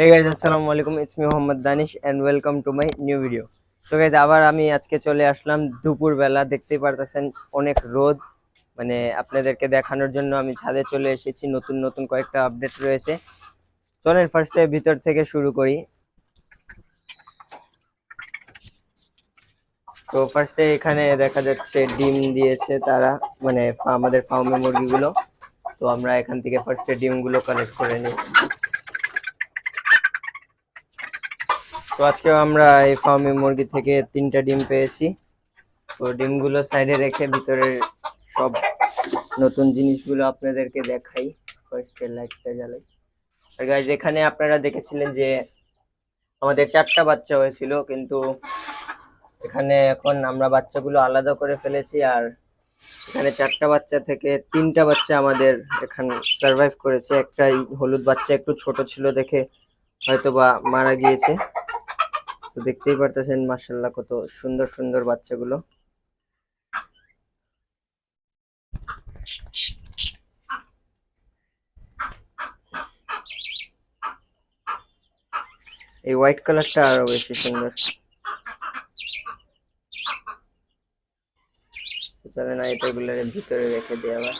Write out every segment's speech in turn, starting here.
হে guys আসসালামু আলাইকুম it's me Mohammad Danish and welcome to my new video তো guys আবার আমি আজকে চলে আসলাম। দুপুরবেলা দেখতেই পারতেছেন অনেক রোদ। মানে আপনাদেরকে দেখানোর জন্য আমি ছাদে চলে এসেছি। নতুন নতুন কয়েকটা আপডেট রয়েছে। চলেন ফার্স্টে ভিতর থেকে শুরু করি। তো ফার্স্টে এখানে দেখা যাচ্ছে ডিম দিয়েছে তারা। মানে আমাদের ফার্মে মুরগিগুলো। তো আমরা এখান থেকে ফার্স্টে ডিমগুলো কালেক্ট করে নিই। তো আজকে আমরা এই ফার্মে মুরগি থেকে তিনটা ডিম পেয়েছি। তো ডিমগুলো সাইডে রেখে ভিতরের সব নতুন জিনিসগুলো আপনাদেরকে দেখাই। ফার্স্টে লাইটটা জ্বালাই আর গাইজ এখানে আপনারা দেখেছিলেন যে আমাদের চারটা বাচ্চা হয়েছিল, কিন্তু এখানে এখন আমরা বাচ্চাগুলো আলাদা করে ফেলেছি আর এখানে চারটা বাচ্চা থেকে তিনটা বাচ্চা আমাদের এখানে সার্ভাইভ করেছে। একটা হলুদ বাচ্চা একটু ছোট ছিল দেখে হয়তো বা মারা গিয়েছে। তো দেখতেই পারতেছেন মার্শাল্লাহ কত সুন্দর সুন্দর বাচ্চাগুলো। এই হোয়াইট কালারটা আরও বেশি সুন্দর। চলে না এটা এগুলোর ভিতরে রেখে দিই আবার।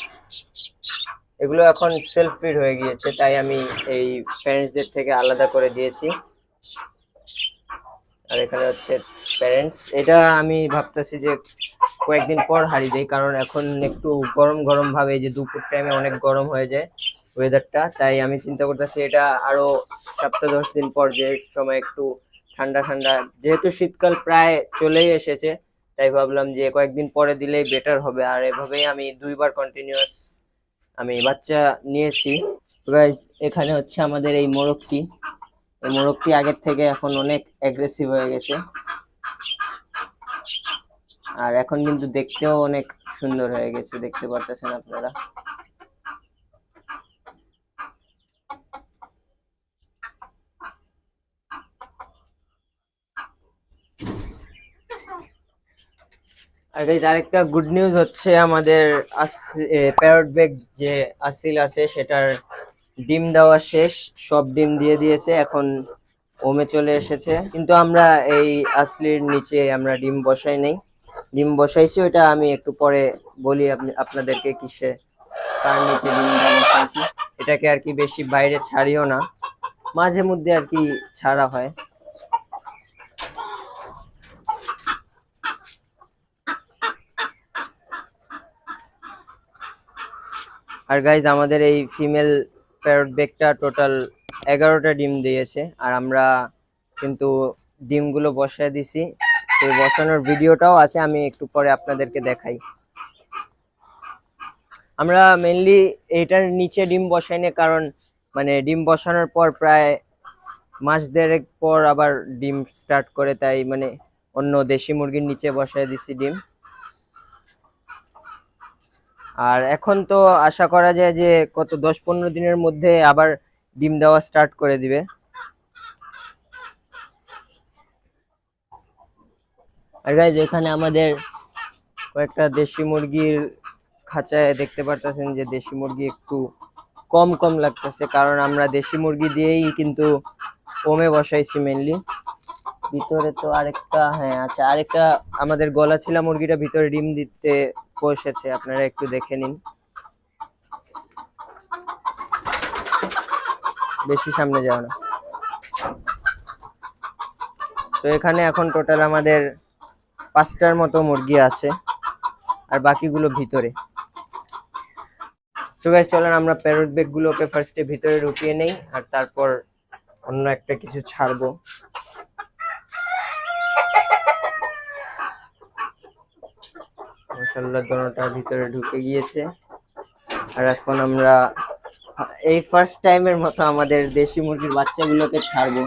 এগুলো এখন সেলফ ফিড হয়ে গিয়েছে, তাই আমি এই প্যারেন্টসদের থেকে আলাদা করে দিয়েছি। আর এখানে হচ্ছে প্যারেন্টস এটা আমি ভাবতেছি যে কয়েকদিন পর হারিয়ে দিই, কারণ এখন একটু গরম গরম ভাবে যে দুপুর টাইমে অনেক গরম হয়ে যায় ওয়েদারটা তাই আমি চিন্তা করতেছি এটা আরও সপ্তাহ দশ দিন পর যে সময় একটু ঠান্ডা ঠান্ডা, যেহেতু শীতকাল প্রায় চলেই এসেছে, তাই ভাবলাম যে কয়েকদিন পরে দিলেই বেটার হবে। আর এভাবেই আমি দুইবার কন্টিনিউয়াস আমি বাচ্চা নিয়েছি। এখানে হচ্ছে আমাদের এই মোরগটি। এই মোরগটি আগের থেকে এখন অনেক অ্যাগ্রেসিভ হয়ে গেছে। আর এখন কিন্তু দেখতেও অনেক সুন্দর হয়ে গেছে দেখতে পারতেছেন আপনারা। আর guys, আরেকটা গুড নিউজ হচ্ছে আমাদের প্যারট বেগ যে আসিল আছে সেটার ডিম দেওয়া শেষ, সব ডিম দিয়ে দিয়েছে, এখন ওমে চলে এসেছে। কিন্তু আমরা এই আসলির নিচে আমরা ডিম বসাই নেই। ডিম বসাইছি ওটা আমি একটু পরে বলি আপনি, আপনাদেরকে কিসে তার নিচে ডিমটা বসাইছি এটাকে আর কি বেশি বাইরে ছাড়িও না, মাঝে মধ্যে আর কি ছাড়া হয়। আর গাইজ আমাদের এই ফিমেল প্যারট বেগটা টোটাল এগারোটা ডিম দিয়েছে। আর আমরা কিন্তু ডিমগুলো বসায় দিছি। সেই বসানোর ভিডিওটাও আছে, আমি একটু পরে আপনাদেরকে দেখাই। আমরা মেনলি এইটার নিচে ডিম বসাই না কারণ মানে ডিম বসানোর পর প্রায় মাস দেড়েক পর আবার ডিম স্টার্ট করে, তাই মানে অন্য দেশি মুরগির নিচে বসায় দিছি ডিম। আর এখন তো আশা করা যায় যে কত দশ পনেরো দিনের মধ্যে আবার ডিম দেওয়া স্টার্ট করে দিবে। আর গাইজ এখানে আমাদের কয়েকটা দেশি মুরগির খাঁচায় দেখতে পারতেছেন যে দেশি মুরগি একটু কম কম লাগতেছে, কারণ আমরা দেশি মুরগি দিয়েই কিন্তু কমে বসাইছি মেনলি ভিতরে তো আরেকটা হ্যাঁ আচ্ছা আরেকটা আমাদের গলা ছিলা মুরগিটা ভিতরে ডিম দিতে বসেছে আপনারা একটু দেখে নিন। বেশি সামনে যাও না। তো এখানে এখন টোটাল আমাদের পাঁচটার মতো মুরগি আছে, আর বাকিগুলো ভিতরে। তো গাইস চলেন আমরা প্যারট বেগ গুলোকে ফার্স্টে ভিতরে ঢুকিয়ে নেই, আর তারপর অন্য একটা কিছু ছাড়বো। মাশাআল্লাহ দোনোটা ভিতরে ঢুকে গিয়েছে। আর এখন আমরা এই ফার্স্ট টাইমের মতো আমাদের দেশি মুরগির বাচ্চাগুলোকে ছাড়বো।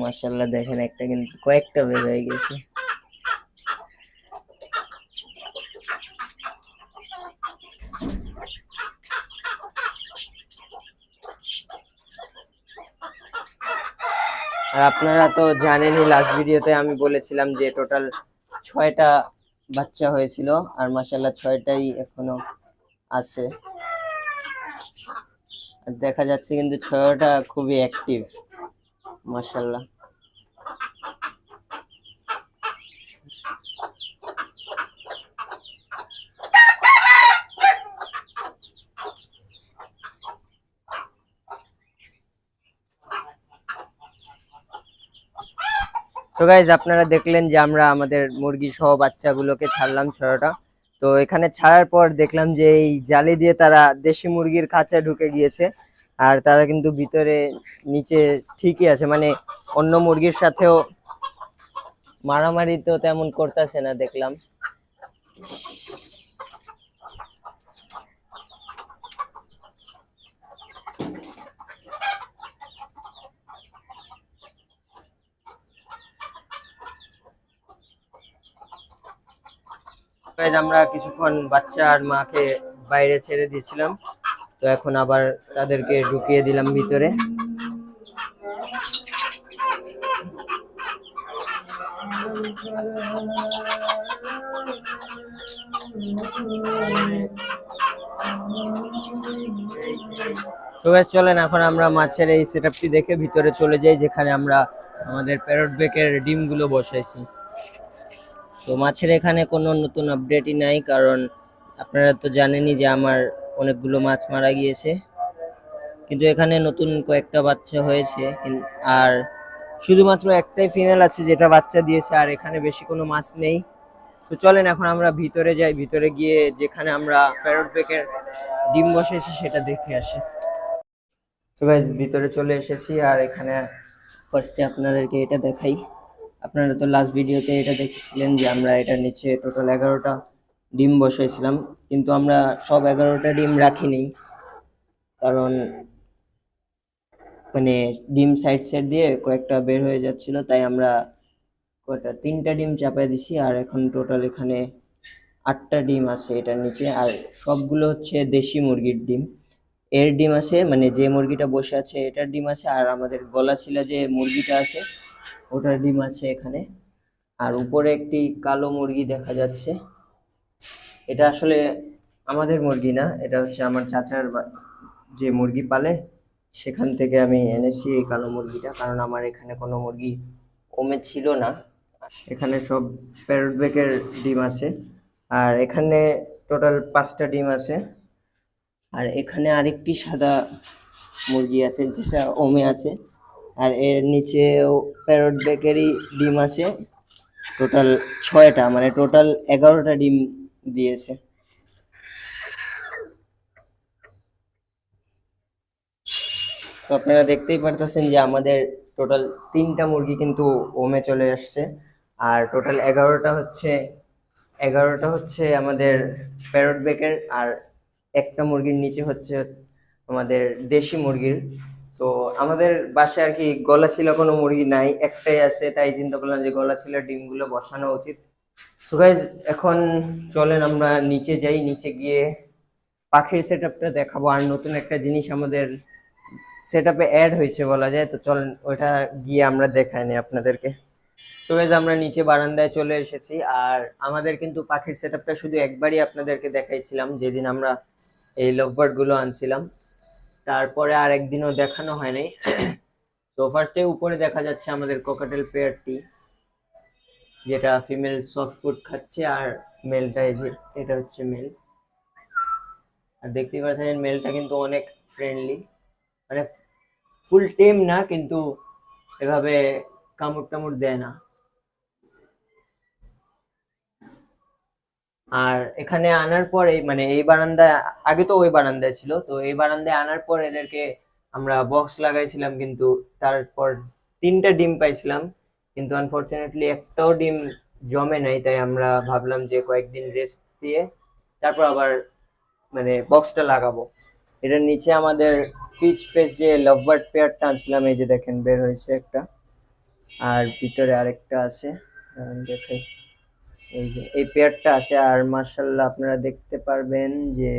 মাশাআল্লাহ দেখেন একটা কিন্তু কয়েকটা বের হয়ে গেছে। আর আপনারা তো জানেনই লাস্ট ভিডিওতে আমি বলেছিলাম যে টোটাল ছয়টা বাচ্চা হয়েছিল আর মাসাল্লাহ ছয়টাই এখনও আছে। আর দেখা যাচ্ছে কিন্তু ছয়টা খুবই অ্যাক্টিভ মাসাল্লাহ সো গাইজ আপনারা দেখলেন যে আমরা আমাদের মুরগি সহ বাচ্চাগুলোকে ছাড়লাম ছড়াটা তো এখানে ছাড়ার পর দেখলাম যে এই জালি দিয়ে তারা দেশি মুরগির খাঁচা ঢুকে গিয়েছে। আর তারা কিন্তু ভিতরে, নিচে ঠিকই আছে। মানে অন্য মুরগির সাথেও মারামারি তো তেমন করতেছে না, দেখলাম। আমরা কিছুক্ষণ বাচ্চা আর মাকে বাইরে ছেড়ে দিয়েছিলাম। তো এখন আবার তাদেরকে ঢুকিয়ে দিলাম ভিতরে। চলেন, এখন আমরা মাছের এই সেটআপটি দেখে ভিতরে চলে যাই, যেখানে আমরা আমাদের প্যারট বেকের ডিমগুলো বসাইছি। তো মাছের এখানে কোনো নতুন আপডেটই নাই, কারণ আপনারা তো জানেনই যে আমার অনেকগুলো মাছ মারা গিয়েছে। কিন্তু এখানে নতুন কয়েকটা বাচ্চা হয়েছে আর শুধুমাত্র একটাই ফিমেল আছে যেটা বাচ্চা দিয়েছে, আর এখানে বেশি কোনো মাছ নেই। তো চলেন এখন আমরা ভিতরে যাই, ভিতরে গিয়ে যেখানে আমরা প্যারট বেকের ডিম বসেছি সেটা দেখে আসি। তো ভিতরে চলে এসেছি, আর এখানে ফার্স্টে আপনাদেরকে এটা দেখাই। আপনারা তো লাস্ট ভিডিওতে এটা দেখেছিলেন যে আমরা এটার নিচে টোটাল এগারোটা ডিম বসাইছিলাম কিন্তু আমরা সব এগারোটা ডিম রাখিনি। কারণ মানে ডিম সাইড সাইড দিয়ে কয়েকটা বের হয়ে যাচ্ছিল, তাই আমরা কয়টা, তিনটা ডিম চাপাই দিছি, আর এখন টোটাল এখানে আটটা ডিম আছে এটার নিচে, আর সবগুলো হচ্ছে দেশি মুরগির ডিম। এর ডিম আছে মানে যে মুরগিটা বসে আছে, এটার ডিম আছে, আর আমাদের গলা ছিল যে মুরগিটা আছে ওটার ডিম আছে এখানে। আর উপরে একটি কালো মুরগি দেখা যাচ্ছে। এটা আসলে আমাদের মুরগি না, এটা হচ্ছে আমার চাচার যে মুরগি পালে, সেখান থেকে আমি এনেছি এই কালো মুরগিটা, কারণ আমার এখানে কোনো মুরগি ওমে ছিল না। এখানে সব প্যারট বেকের ডিম আছে। আর এখানে টোটাল পাঁচটা ডিম আছে। আর এখানে আরেকটি সাদা মুরগি আছে, যেটা ওমে আছে। আর এর নিচেও প্যারট বেকেরই ডিম আছে। টোটাল ছয়টা মানে টোটাল এগারোটা ডিম দিয়েছে। তো আপনারা দেখতেই পারতেছেন যে আমাদের টোটাল তিনটা মুরগি কিন্তু ওমে চলে আসছে। আর টোটাল এগারোটা হচ্ছে এগারোটা হচ্ছে আমাদের প্যারট বেকের আর একটা মুরগির নিচে হচ্ছে আমাদের দেশি মুরগির। তো আমাদের বাসায় আর কি গলা ছিল কোনো মুরগি নাই, একটাই আছে, তাই চিন্তা করলাম যে গলা ছিল, ডিমগুলো বসানো উচিত। সো গাইজ এখন চলেন আমরা নিচে যাই, নিচে গিয়ে পাখির সেট আপটা দেখাবো। আর নতুন একটা জিনিস আমাদের সেট আপে অ্যাড হয়েছে বলা যায়, তো চলেন ওইটা গিয়ে আমরা দেখাই নি আপনাদেরকে। তো গাইজ আমরা নিচে বারান্দায় চলে এসেছি, আর আমাদের কিন্তু পাখির সেট আপটা শুধু একবারই আপনাদেরকে দেখাইছিলাম, যেদিন আমরা এই লভবার্ডগুলো আনছিলাম। তারপরে আর একদিনও দেখানো হয় নাই। তো ফার্স্টে উপরে দেখা যাচ্ছে আমাদের কোকাটেল পেয়ারটি যেটা ফিমেল সফট ফুড খাচ্ছে আর মেলটা যে, এটা হচ্ছে মেল আর দেখতেই পাচ্ছেন মেলটা কিন্তু অনেক ফ্রেন্ডলি মানে ফুল টেম না, কিন্তু এভাবে কামড় টামড় দেয় না। আর এখানে আনার পরে মানে এই বারান্দায়, আগে তো ওই বারান্দায় ছিল, তো এই বারান্দায় আনার পর এদেরকে আমরা বক্স লাগাইছিলাম কিন্তু তারপর তিনটা ডিম পাইছিলাম, কিন্তু আনফরচুনেটলি একটাও ডিম জমে নাই, তাই আমরা ভাবলাম যে কয়েকদিন রেস্ট দিয়ে তারপর আবার মানে বক্সটা লাগাবো। এটার নিচে আমাদের পিচ ফেস যে লাভবার্ড পেয়ারটা আনছিলাম, এই যে দেখেন বের হয়েছে একটা, আর ভিতরে আরেকটা আছে দেখাই। এই যে, এই পেয়ারটা আছে আর মার্শাল্লাহ আপনারা দেখতে পারবেন যে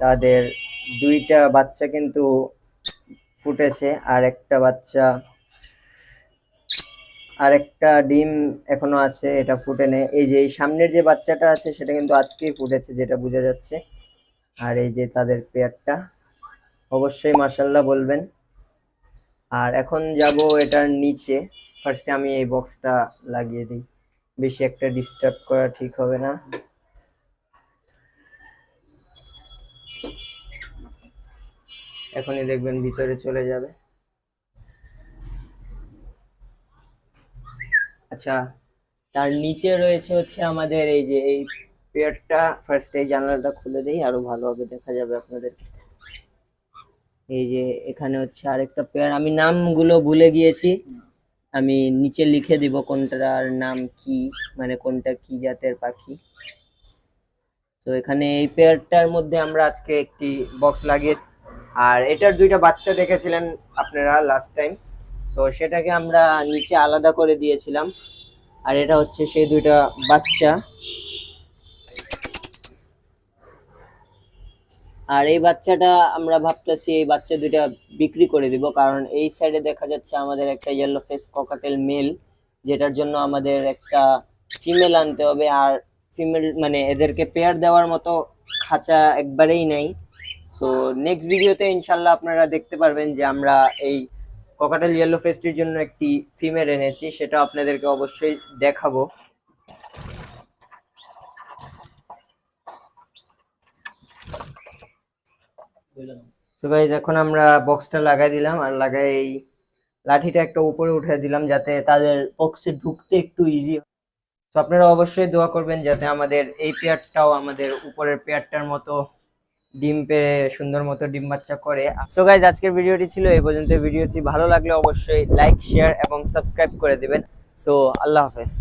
তাদের দুইটা বাচ্চা কিন্তু ফুটেছে, আর একটা বাচ্চা, আর একটা ডিম এখনও আছে, এটা ফুটে নেই। এই যে, এই সামনের যে বাচ্চাটা আছে, সেটা কিন্তু আজকেই ফুটেছে, যেটা বোঝা যাচ্ছে। আর এই যে তাদের পেয়ারটা অবশ্যই মার্শাল্লাহ বলবেন। আর এখন যাব এটার নিচে। ফার্স্টে আমি এই বক্সটা লাগিয়ে দিই। বেশি একটা ডিস্টার্ব করা ঠিক হবে না। এখনই দেখবেন ভিতরে চলে যাবে। আচ্ছা তার নিচে রয়েছে হচ্ছে আমাদের এই যে, এই পেয়ারটা। ফার্স্ট এই জানালাটা খুলে দেই, আরও ভালোভাবে দেখা যাবে আপনাদের। এই যে, এখানে হচ্ছে আরেকটা পেয়ার। আমি নামগুলো ভুলে গিয়েছি। আমি নিচে লিখে দিব কোনটার নাম কি মানে কোনটা কি জাতের পাখি। তো এখানে এই পেয়ারটার মধ্যে আমরা আজকে একটি বক্স লাগিয়ে, আর এটার দুইটা বাচ্চা দেখেছিলেন আপনারা লাস্ট টাইম তো সেটাকে আমরা নিচে আলাদা করে দিয়েছিলাম। আর এটা হচ্ছে সেই দুইটা বাচ্চা। আর এই বাচ্চাটা আমরা ভাবতেছি এই বাচ্চা দুইটা বিক্রি করে দিব, কারণ এই সাইডে দেখা যাচ্ছে আমাদের একটা ইয়েলো ফেস ককাটেল মেল যেটার জন্য আমাদের একটা ফিমেল আনতে হবে, আর ফিমেল মানে এদেরকে পেয়ার দেওয়ার মতো খাঁচা একবারেই নেই। সো নেক্সট ভিডিওতে ইনশাল্লাহ আপনারা দেখতে পারবেন যে আমরা এই ককাটেল ইয়েলো ফেস্টির জন্য একটি ফিমেল এনেছি, সেটা আপনাদেরকে অবশ্যই দেখাবো। তো গাইজ এখন আমরা বক্সটা লাগাই দিলাম আর লাগাই এই লাঠিটা একটা উপরে উঠে দিলাম যাতে তাদের বক্সে ঢুকতে একটু ইজি তো আপনারা অবশ্যই দোয়া করবেন যাতে আমাদের এই পেয়ারটাও আমাদের উপরের পেয়ারটার মতো ডিম পেড়ে সুন্দর মতো ডিম বাচ্চা করে। সো গাইজ আজকের ভিডিওটি ছিল এই পর্যন্ত। ভিডিওটি ভালো লাগলে অবশ্যই লাইক শেয়ার এবং সাবস্ক্রাইব করে দিবেন। সো আল্লাহ হাফেজ।